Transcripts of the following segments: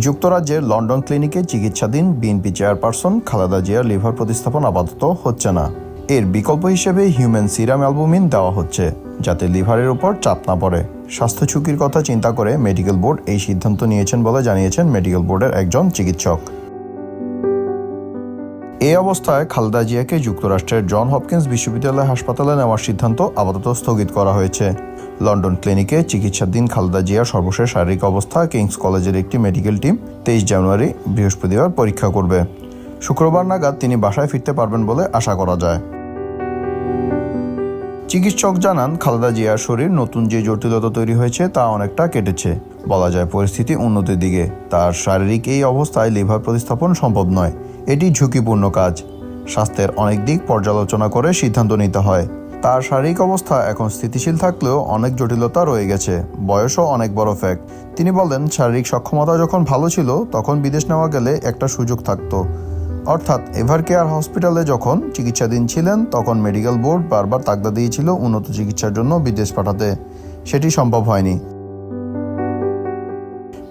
যুক্তরাজ্যের লন্ডন ক্লিনিকে চিকিৎসাধীন বিএনপি চেয়ারপারসন খালেদা জিয়ার লিভার প্রতিস্থাপন আপাতত হচ্ছে না। এর বিকল্প হিসেবে হিউম্যান সিরাম অ্যালবুমিন দেওয়া হচ্ছে, যাতে লিভারের উপর চাপ না পড়ে। স্বাস্থ্য ঝুঁকির কথা চিন্তা করে মেডিকেল বোর্ড এই সিদ্ধান্ত নিয়েছেন বলে জানিয়েছেন মেডিকেল বোর্ডের একজন চিকিৎসক। এই অবস্থায় খালেদা জিয়াকে যুক্তরাষ্ট্রের জন হপকিন্স বিশ্ববিদ্যালয় হাসপাতালে নেওয়ার সিদ্ধান্ত আপাতত স্থগিত করা হয়েছে। লন্ডন ক্লিনিকে চিকিৎসাধীন খালেদা জিয়ার সর্বশেষ শারীরিক অবস্থা কিংস কলেজের একটি মেডিকেল টিম তেইশ জানুয়ারি বৃহস্পতিবার পরীক্ষা করবে। শুক্রবার নাগাদ তিনি বাসায় ফিরতে পারবেন বলে আশা করা যায়। চিকিৎসক জানান, খালেদা জিয়ার শরীর নতুন যে জটিলতা তৈরি হয়েছে তা অনেকটা কেটেছে। বলা যায় পরিস্থিতি উন্নতির দিকে। তার শারীরিক এই অবস্থায় লিভার প্রতিস্থাপন সম্ভব নয়। এটি ঝুঁকিপূর্ণ কাজ। স্বাস্থ্যের অনেক দিক পর্যালোচনা করে সিদ্ধান্ত নিতে হয়। তার শারীরিক অবস্থা এখন স্থিতিশীল থাকলেও অনেক জটিলতা রয়ে গেছে। বয়সও অনেক বড় ফ্যাক্ট তিনি বলেন, শারীরিক সক্ষমতা যখন ভালো ছিল, তখন বিদেশ নেওয়া গেলে একটা সুযোগ থাকতো। অর্থাৎ এভার কেয়ার হসপিটালে যখন চিকিৎসাধীন ছিলেন, তখন মেডিকেল বোর্ড বারবার তাগদা দিয়েছিল উন্নত চিকিৎসার জন্য বিদেশ পাঠাতে। সেটি সম্ভব হয়নি।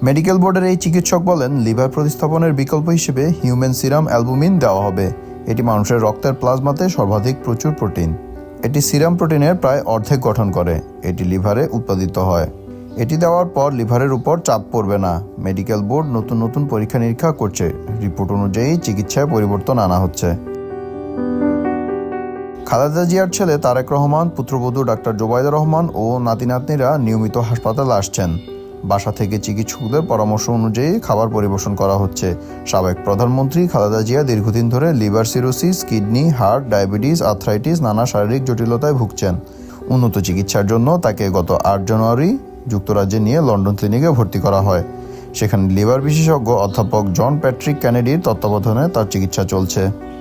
মেডিকেল বোর্ডের এই চিকিৎসক বলেন, লিভার প্রতিস্থাপনের বিকল্প হিসেবে হিউম্যান সিরাম অ্যালবুমিন দেওয়া হবে। এটি মানুষের রক্তের প্লাজমাতে সর্বাধিক প্রচুর প্রোটিন। এটি সিরাম প্রোটিনের প্রায় অর্ধেক গঠন করে। এটি লিভারে উৎপাদিত হয়। এটি দেওয়ার পর লিভারের উপর চাপ পড়বে না। মেডিকেল বোর্ড নতুন নতুন পরীক্ষা নিরীক্ষা করছে। রিপোর্ট অনুযায়ী চিকিৎসায় পরিবর্তন আনা হচ্ছে। খালেদা জিয়ার ছেলে তারেক রহমান, পুত্রবধূ ডাক্তার জোবাইদা রহমান ও নাতি নাতনিরা নিয়মিত হাসপাতালে আসছেন। বাসা থেকে চিকিৎসকদের পরামর্শ অনুযায়ী খাবার পরিবেশন করা হচ্ছে। সাবেক প্রধানমন্ত্রী খালেদা জিয়া দীর্ঘদিন ধরে liver cirrhosis, kidney, heart, diabetes, arthritis, নানা শারীরিক জটিলতায় ভুগছেন। উন্নত চিকিৎসার জন্য তাকে গত আট জানুয়ারি যুক্তরাজ্যে নিয়ে লন্ডন ক্লিনিকে ভর্তি করা হয়। সেখানে লিভার বিশেষজ্ঞ অধ্যাপক জন প্যাট্রিক ক্যানেডির তত্ত্বাবধানে তার চিকিৎসা চলছে।